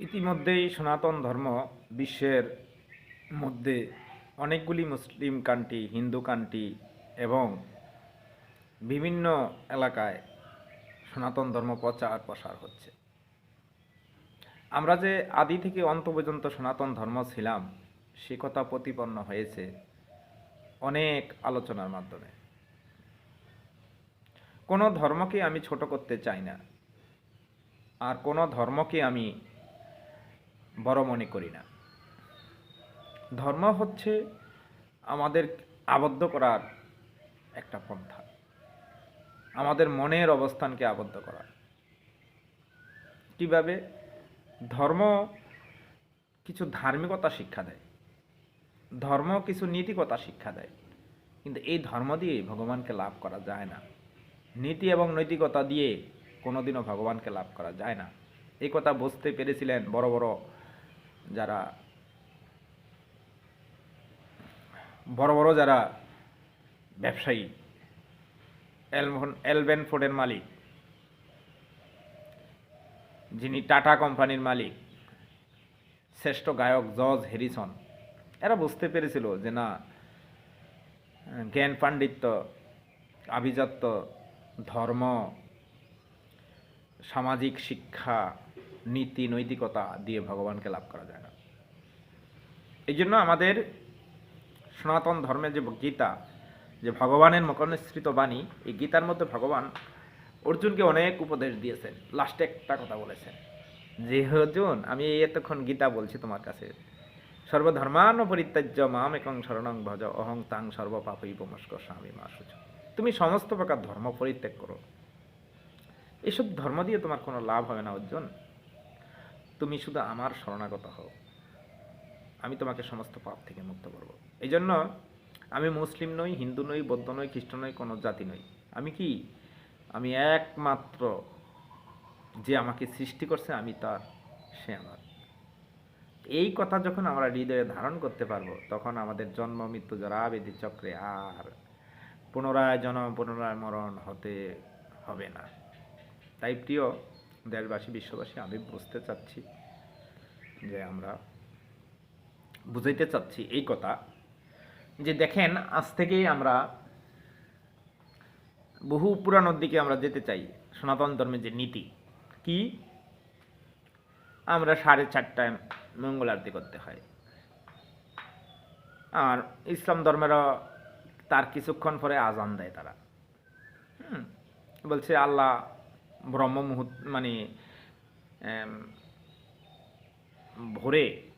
ইতিমধ্যেই সনাতন ধর্ম বিশ্বের মধ্যে অনেকগুলি মুসলিম কান্ট্রি, হিন্দু কান্ট্রি এবং বিভিন্ন এলাকায় সনাতন ধর্ম প্রচার প্রসার হচ্ছে। আমরা যে আদি থেকে অন্ত পর্যন্ত সনাতন ধর্ম ছিলাম, সে কথা প্রতিপন্ন হয়েছে অনেক আলোচনার মাধ্যমে। কোনো ধর্মকে আমি ছোট করতে চাই না। আর কোনো ধর্মকে আমি বড় মনে করি না। ধর্ম হচ্ছে আমাদের আবদ্ধ করার একটা পন্থা। আমাদের মনের অবস্থানকে আবদ্ধ করা। কীভাবে? ধর্ম কিছু ধার্মিকতা শিক্ষা দেয়। ধর্ম কিছু নীতিকতা শিক্ষা দেয়। কিন্তু এই ধর্ম দিয়ে ভগবানকে লাভ করা যায় না। নীতি এবং নৈতিকতা দিয়ে কোনোদিনও ভগবানকে লাভ করা যায় না। এই কথা বুঝতে পেরেছিলেন বড় বড় যারা বড় বড় যারা ব্যবসায়ী এলভন এলভেন ফোর্ডের মালিক, যিনি টাটা কোম্পানির মালিক, শ্রেষ্ঠ গায়ক জর্জ হ্যারিসন, এরা বুঝতে পেরেছিল যে না, জ্ঞান, পাণ্ডিত্য, আভিজাত্য, ধর্ম, সামাজিক শিক্ষা, নীতি, নৈতিকতা দিয়ে ভগবানকে লাভ করা যায় না। এই জন্য আমাদের সনাতন ধর্মের যে গীতা, যে ভগবানের মকরনিসৃত বাণী, এই গীতার মধ্যে ভগবান অর্জুনকে অনেক উপদেশ দিয়েছেন। লাস্টে একটা কথা বলেছেন। যে অর্জুন, আমি এতক্ষণ গীতা বলছি তোমার কাছে। সর্বধর্মান পরিত্যাজ্য মাম একং শরণং ভজ অহং তাং সর্বপাপই পমস্ক স্বামী মা সুচ। তুমি সমস্ত প্রকার ধর্ম পরিত্যাগ করো। এসব ধর্ম দিয়ে তোমার কোনো লাভ হবে না অর্জুন। তুমি শুধু আমার শরণাগত হও। আমি তোমাকে সমস্ত পাপ থেকে মুক্ত করব। এই জন্য আমি মুসলিম নই, হিন্দু নই, বৌদ্ধ নই খ্রিস্ট নই, কোনো জাতি নই। আমি কি? আমি একমাত্র যে আমাকে সৃষ্টি করছে, আমি তার, সে আমার। এই কথা যখন আমরা হৃদয়ে ধারণ করতে পারব, তখন আমাদের জন্ম, মৃত্যু জরাবেদি চক্রে আর পুনরায় জন্ম, পুনরায় মরণ হতে হবে না। তাই প্রিয় দেশবাসী, বিশ্ববাসী, আমি বুঝতে চাচ্ছি যে আমরা বুঝাইতে চাচ্ছি এই কথা যে দেখেন, আজ থেকেই আমরা বহু পুরানোর দিকে আমরা যেতে চাই সনাতন ধর্মের যে নীতি। কি? আমরা সাড়ে চারটায় মঙ্গল আরতি করতে হয়। আর ইসলাম ধর্মেরও তার কিছুক্ষণ পরে আজান দেয় তারা। বলছে আল্লাহ ব্রহ্ম মুহূর্ত মানে ভোরে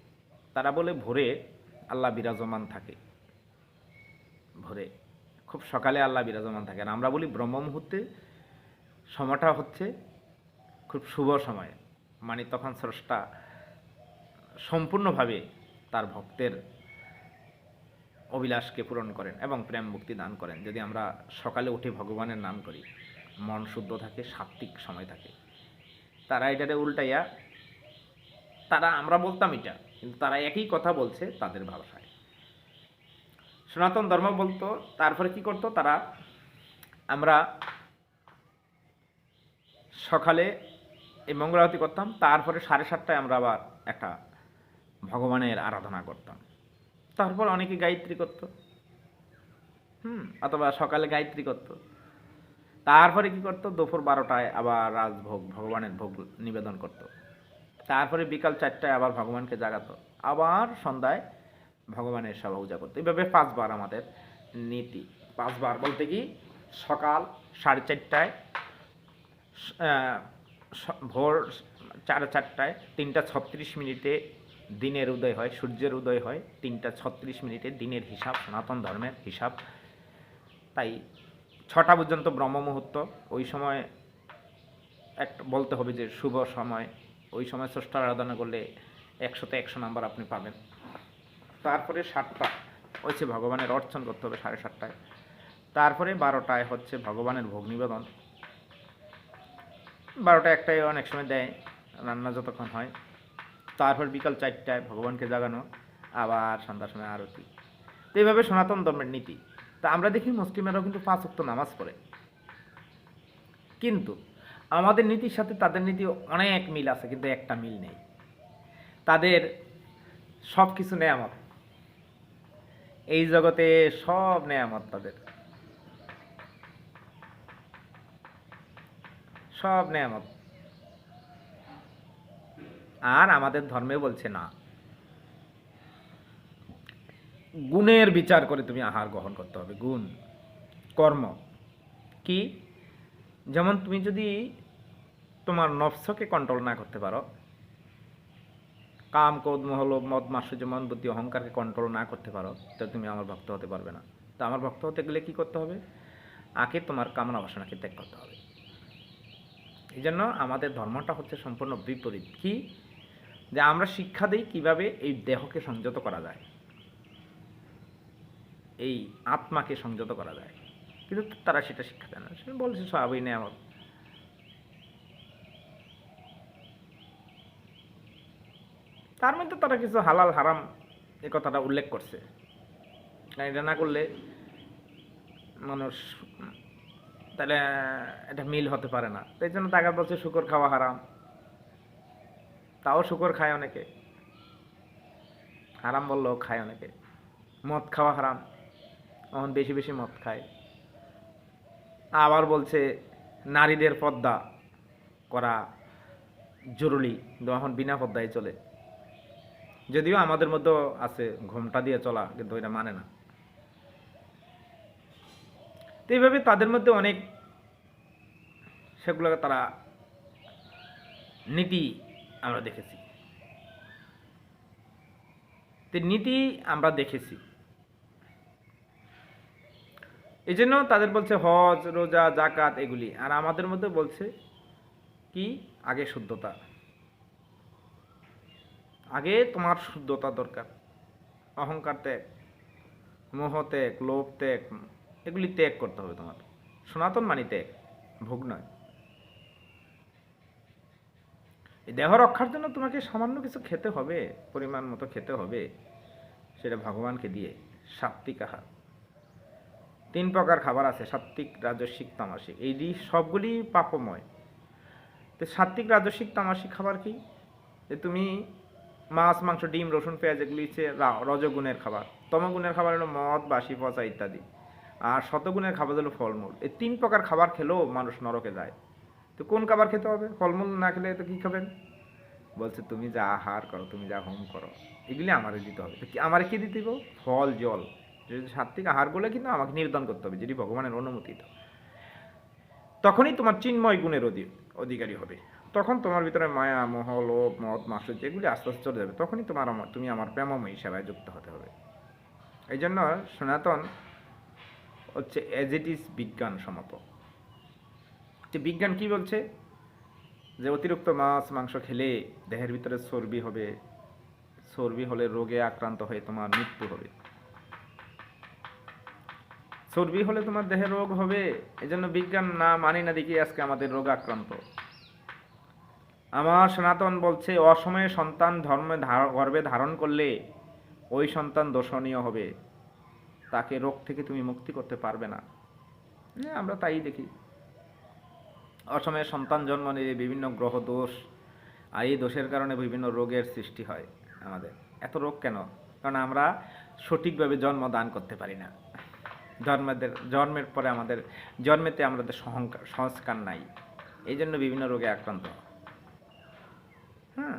তারা বলে, ভোরে আল্লাহ বিরাজমান থাকে। ভোরে। খুব সকালে আল্লাহ বিরাজমান থাকেন। আমরা বলি ব্রহ্ম মুহূর্তে। সময়টা হচ্ছে খুব শুভ সময়। মানে তখন স্রষ্টা সম্পূর্ণভাবে তার ভক্তের অভিলাষকে পূরণ করেন এবং প্রেম মুক্তি দান করেন। যদি আমরা সকালে উঠে ভগবানের নাম করি, মন শুদ্ধ থাকে সাত্বিক সময় থাকে। তারা এটারে উল্টাইয়া, তারা, আমরা বলতাম এটা কিন্তু তারা একই কথা বলছে তাদের ভাষায়। সনাতন ধর্ম বলতো, তারপরে কি করতো তারা? আমরা সকালে এই মঙ্গলারতি করতাম, তারপরে সাড়ে সাতটায় আমরা আবার একটা ভগবানের আরাধনা করতাম। তারপর অনেকে গায়ত্রী করতো। হুম, অথবা সকালে গায়ত্রী করতো। তারপরে কি করতো? দুপুর বারোটায় আবার রাজভোগ, ভগবানের ভোগ নিবেদন করতো। তারপরে বিকাল চারটায় আবার ভগবানকে জাগাতো। আবার সন্ধ্যায় ভগবানের সেবা পূজা করতো। এইভাবে পাঁচবার আমাদের নীতি। পাঁচবার বলতে কি? সকাল সাড়ে চারটায় ভোর সাড়ে চারটায়, তিনটা ছত্রিশ মিনিটে দিনের উদয় হয়, সূর্যের উদয় হয়, তিনটা ছত্রিশ মিনিটে দিনের হিসাব, সনাতন ধর্মের হিসাব। তাই ছটা পর্যন্ত ব্রহ্ম মুহূর্ত ওই সময় এক, বলতে হবে যে শুভ সময় ওই সময় স্রষ্টা আরাধনা করলে একশোতে একশো নাম্বার আপনি পাবেন। তারপরে সাতটা হচ্ছে ভগবানের অর্চন করতে হবে সাড়ে সাতটায়। তারপরে বারোটায় হচ্ছে ভগবানের ভোগ নিবেদন। বারোটা একটায় অনেক সময় দেয়, রান্না যতক্ষণ হয়। তারপর বিকাল চারটায় ভগবানকে জাগানো, আবার সন্ধ্যার সময় আরতি। তো এইভাবে সনাতন ধর্মের নীতি। তা আমরা দেখি মুসলিমেরাও কিন্তু পাঁচ ওয়াক্ত নামাজ পড়ে। কিন্তু আমাদের নীতির সাথে তাদের নীতি অনেক মিল আছে, কিন্তু একটা মিল নেই। তাদের সব কিছু নেয়ামত। এই জগতে সব নেয়ামত তাদের। সব নেয়ামত। আর আমাদের ধর্মে বলছে না। গুণের বিচার করে তুমি আহার গ্রহণ করতে হবে। গুণ, কর্ম। কি? যেমন তুমি যদি তোমার নফসকে কন্ট্রোল না করতে পারো। কাম, ক্রোধ, মহল, মদ মাসুর্য মন বুদ্ধি, অহংকারকে কন্ট্রোল না করতে পারো তো তুমি আমার ভক্ত হতে পারবে না। তো আমার ভক্ত হতে গেলে কী করতে হবে? আগে তোমার কামনা বাসনাকে ত্যাগ করতে হবে। এই জন্য আমাদের ধর্মটা হচ্ছে সম্পূর্ণ বিপরীত। কি? যে আমরা শিক্ষা দিই কীভাবে এই দেহকে সংযত করা যায়। এই আত্মাকে সংযত করা যায়। কিন্তু তারা সেটা শিক্ষা দেয় না। সে বলছে সবই নেই তার মধ্যে তারা কিছু হালাল, হারাম এ কথাটা উল্লেখ করছে। এটা না করলে মানুষ, তাহলে এটা মিল হতে পারে না। তাই জন্য তাকে বলছে, শুকর খাওয়া হারাম। তাও শুকর খায় অনেকে। হারাম বললেও খায় অনেকে। মদ খাওয়া হারাম। এখন বেশি বেশি মদ খায়। আবার বলছে, নারীদের পর্দা করা জরুরি। এখন বিনা পর্দায় চলে। যদিও আমাদের মধ্যেও আছে ঘোমটা দিয়ে চলা, কিন্তু এটা মানে না। তো এইভাবে তাদের মধ্যে অনেক সেগুলোকে তারা নীতি আমরা দেখেছি। তো নীতি আমরা দেখেছি। এই জন্য তাদের বলছে হজ, রোজা জাকাত এগুলি। আর আমাদের মধ্যে বলছে কি? আগে শুদ্ধতা। আগে তোমার শুদ্ধতা দরকার। অহংকার ত্যাগ, মোহ ত্যাগ, লোভ ত্যাগ, এগুলি ত্যাগ করতে হবে তোমার। সনাতন মানি ত্যাগ, ভোগ নয়। এই দেহ রক্ষার জন্য তোমাকে সামান্য কিছু খেতে হবে, পরিমাণ মতো খেতে হবে, সেটা ভগবানকে দিয়ে। সাত্বিক আহার। তিন প্রকার খাবার আছে, সাত্বিক, রাজস্বিক তামাসিক এই সবগুলি পাপময়। তো সাত্বিক, রাজস্বিক তামাসিক খাবার কি? যে তুমি মাছ, মাংস, ডিম, রসুন, পেঁয়াজ, এগুলি হচ্ছে রজগুণের খাবার। তমগুণের খাবার হলো মদ বাসি পচা ইত্যাদি। আর শতগুণের খাবার হলো ফলমূল। এই তিন প্রকার খাবার খেলেও মানুষ নরকে যায়। তো কোন খাবার খেতে হবে? ফলমূল না খেলে তো কী খাবেন? বলছে, তুমি যা আহার করো, তুমি যা হোম করো, এগুলি আমারে দিতে হবে। তো আমারে কী দিতে ফল, জল। যদি সাত্বিক আহারগুলো কিন্তু আমাকে নির্ধারণ করতে হবে, যেটি ভগবানের অনুমতি তখনই তোমার চিন্ময় গুণের অধি- অধিকারী হবে। তখন তোমার ভিতরে মায়া, মোহ, লোভ, মদ মাসুর যেগুলি আস্তে আস্তে চলে যাবে, তখনই তোমার আমার, তুমি আমার প্রেমময়ী সেবায় যুক্ত হতে হবে। এই জন্য সনাতন হচ্ছে এজ ইট ইজ বিজ্ঞান সম্মত যে বিজ্ঞান কি বলছে? যে অতিরিক্ত মাছ, মাংস খেলে দেহের ভিতরে চর্বি হবে, চর্বি হলে রোগে আক্রান্ত হয়ে তোমার মৃত্যু হবে। চর্বি হলে তোমার দেহে রোগ হবে এজন্য বিজ্ঞান না মানি না দেখি আজকে আমাদের রোগ আক্রান্ত। আমার সনাতন বলছে, অসময়ে সন্তান ধর্মে ধার- গর্ভে ধারণ করলে ওই সন্তান দোষণীয় হবে। তাকে রোগ থেকে তুমি মুক্তি করতে পারবে না। আমরা তাই দেখি। অসময়ে সন্তান জন্ম নিয়ে বিভিন্ন গ্রহ দোষ, আর এই দোষের কারণে বিভিন্ন রোগের সৃষ্টি হয় আমাদের। এত রোগ কেন? কারণ আমরা সঠিকভাবে জন্ম দান করতে পারি না। জন্মেদের জন্মের পরে আমাদের, জন্মেতে আমাদের সংস্কার নাই। এই জন্য বিভিন্ন রোগে আক্রান্ত। হয়।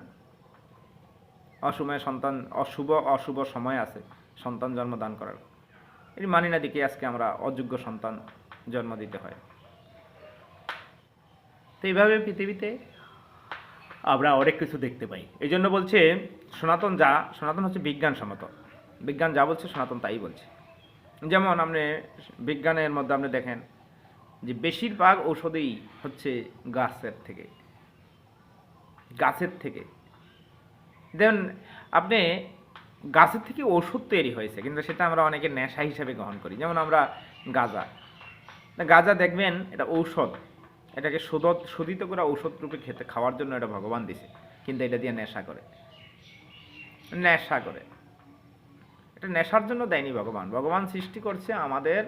অসময়ে সন্তান, অশুভ অশুভ সময় আছে, সন্তান জন্ম দান করার। এটি মানি না দেখি আজকে আমরা অযোগ্য সন্তান জন্ম দিতে হয়। তো এইভাবে পৃথিবীতে আমরা অনেক কিছু দেখতে পাই। এই জন্য বলছে সনাতন যা, সনাতন হচ্ছে বিজ্ঞান বিজ্ঞানসম্মত বিজ্ঞান যা বলছে, সনাতন তাই বলছে। যেমন আপনি বিজ্ঞানের মধ্যে আপনি দেখেন যে বেশিরভাগ ঔষধই হচ্ছে গাছের থেকে। গাছের থেকে। দেন আপনি গাছের থেকে ওষুধ তৈরি হয়েছে, কিন্তু সেটা আমরা অনেকে নেশা হিসেবে গ্রহণ করি। যেমন আমরা গাঁজা। গাঁজা দেখবেন, এটা ঔষধ। এটাকে সুদত শোধিত করে ঔষধ রূপে খেতে, খাওয়ার জন্য এটা ভগবান দিছে। কিন্তু এটা দিয়ে নেশা করে। নেশা করে। এটা নেশার জন্য দেয়নি ভগবান। ভগবান সৃষ্টি করছে আমাদের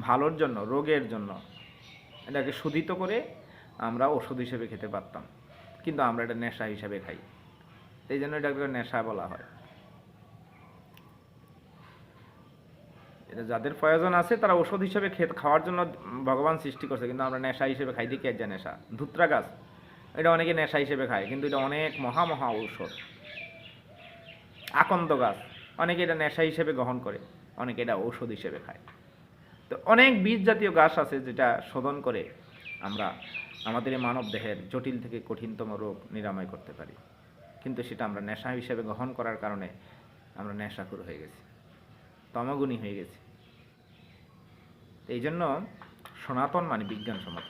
ভালোর জন্য, রোগের জন্য। এটাকে শোধিত করে আমরা ওষুধ হিসেবে খেতে পারতাম। কিন্তু আমরা এটা নেশা হিসাবে খাই। এই জন্য এটাকে নেশা বলা হয়। এটা যাদের প্রয়োজন আছে, তারা ওষুধ হিসেবে খেত, খাওয়ার জন্য ভগবান সৃষ্টি করছে, কিন্তু আমরা নেশা হিসেবে খাই। দেখি এক নেশা, ধুত্রা গাছ। এটা অনেকে নেশা হিসেবে খায়, কিন্তু এটা অনেক মহা মহা ঔষধ। আকন্দ গাছ। অনেকে এটা নেশা হিসেবে গ্রহণ করে, অনেকে এটা ঔষধ হিসেবে খায়। তো অনেক বীজ জাতীয় গাছ আছে যেটা শোধন করে আমরা আমাদের এই মানব দেহের জটিল থেকে কঠিনতম রোগ নিরাময় করতে পারি। কিন্তু সেটা আমরা নেশা হিসেবে গ্রহণ করার কারণে আমরা নেশাকুর হয়ে গেছি, তমগুণী হয়ে গেছি। এই জন্য সনাতন মানে বিজ্ঞানসম্মত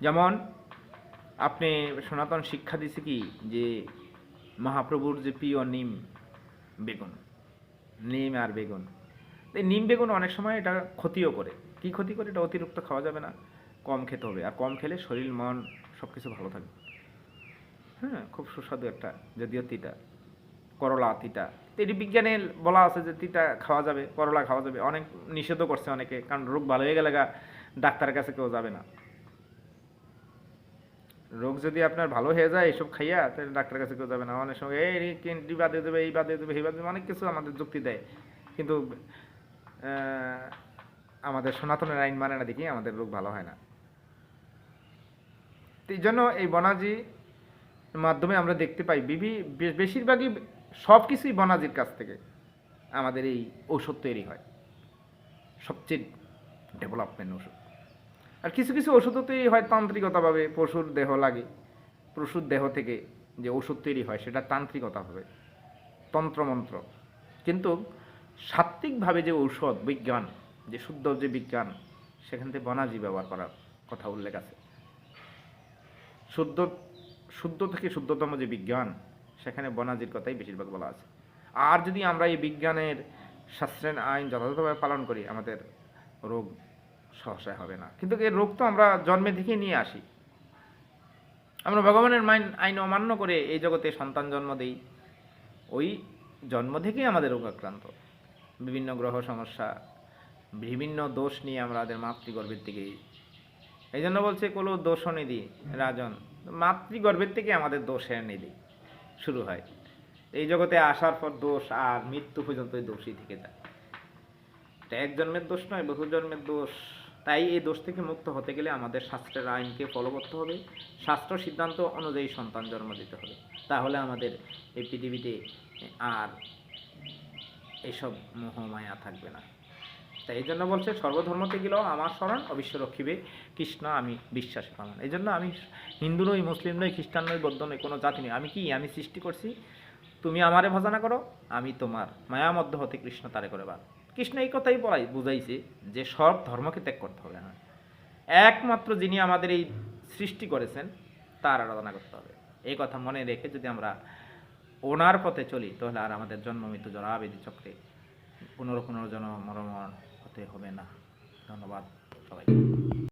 যেমন আপনি সনাতন শিক্ষা দিছে কি যে মহাপ্রভুর যে প্রিয় নিম বেগুন, নিম আর বেগুন। এই নিম বেগুন অনেক সময় এটা ক্ষতিও করে। কি ক্ষতি করে? এটা অতিরিক্ত খাওয়া যাবে না। কম খেতে হবে। আর কম খেলে শরীর, মন সব কিছু ভালো থাকবে। হ্যাঁ খুব সুস্বাদু একটা যদিও তিতা। করলা, তিতা। এটি বিজ্ঞানে বলা আছে যে তিতা খাওয়া যাবে, করলা খাওয়া যাবে। অনেক নিষেধও করছে অনেকে, কারণ রোগ ভালো হয়ে গেলে ডাক্তারের কাছে কেউ যাবে না। রোগ যদি আপনার ভালো হয়ে যায় এইসব খাইয়া, তাহলে ডাক্তারের কাছে কেউ যাবে না। অনেক সময়, এই কিনটি বাদে দেবে, এই বাদে দেবে, এই বাদে দেবে, অনেক কিছু আমাদের যুক্তি দেয়। কিন্তু আমাদের সনাতনের আইন মানে না দেখি আমাদের রোগ ভালো হয় না। এই জন্য এই বনাজি মাধ্যমে আমরা দেখতে পাই বিভি, বে- বেশিরভাগই সব কিছুই বনাজির কাছ থেকে আমাদের এই ঔষধ তৈরি হয়। সবচেয়ে ডেভেলপমেন্ট ওষুধ আর কিছু কিছু ওষুধও তৈরি হয় তান্ত্রিকতাভাবে, পশুর দেহ লাগে। পশুর দেহ থেকে যে ওষুধ তৈরি হয় সেটা তান্ত্রিকতা হবে তন্ত্রমন্ত্র। কিন্তু সাত্ত্বিকভাবে যে ঔষধ, বিজ্ঞান, যে শুদ্ধ যে বিজ্ঞান, সেখান থেকে বনাজি ব্যবহার করার কথা উল্লেখ আছে। শুদ্ধ শুদ্ধ থেকে শুদ্ধতম যে বিজ্ঞান, সেখানে বনাজির কথাই বেশিরভাগ বলা আছে। আর যদি আমরা এই বিজ্ঞানের শাস্ত্রের আইন যথাযথভাবে পালন করি, আমাদের রোগ সহসায় হবে না। কিন্তু এই রোগ তো আমরা জন্মে থেকেই নিয়ে আসি। আমরা ভগবানের মাইন, আইন অমান্য করে এই জগতে সন্তান জন্ম দেই। ওই জন্ম থেকেই আমাদের রোগ আক্রান্ত। বিভিন্ন গ্রহ সমস্যা, বিভিন্ন দোষ নিয়ে আমরা আমাদের মাতৃগর্ভের থেকেই এই জন্য বলছে কোনো দোষনিধি, রাজন। মাতৃগর্ভের থেকে আমাদের দোষের নিধি শুরু হয়। এই জগতে আসার পর দোষ আর মৃত্যু পর্যন্ত দোষই থেকে যায়। এটা এক জন্মের দোষ নয়, বহু জন্মের দোষ। তাই এই দোষ থেকে মুক্ত হতে গেলে আমাদের শাস্ত্রের আইনকে ফলো করতে হবে। শাস্ত্র সিদ্ধান্ত অনুযায়ী সন্তান জন্ম দিতে হবে। তাহলে আমাদের এই পৃথিবীতে আর এইসব মোহমায়া থাকবে না। তাই এই জন্য বলছে সর্বধর্ম গেলেও আমার স্মরণ অবশ্য রক্ষিবে কৃষ্ণ, আমি বিশ্বাস পালন এই জন্য আমি হিন্দু নই, মুসলিম নই, খ্রিস্টান নই, বৌদ্ধ নই, কোনো জাতি নই। আমি কি? আমি সৃষ্টি করছি। তুমি আমারে ভজনা করো, আমি তোমার মায়া মধ্য হতে কৃষ্ণ তারে করে বার কৃষ্ণ এই কথাই বলাই, বুঝাইছে যে সব ধর্মকে ত্যাগ করতে হবে না একমাত্র যিনি আমাদের এই সৃষ্টি করেছেন, তার আরাধনা করতে হবে। এই কথা মনে রেখে যদি আমরা ওনার পথে চলি, তাহলে আর আমাদের জন্ম মৃত্যু জরাবেদি চক্রে পুনর পুনর্জন্ম মরমরণ হতে হবে না। ধন্যবাদ সবাই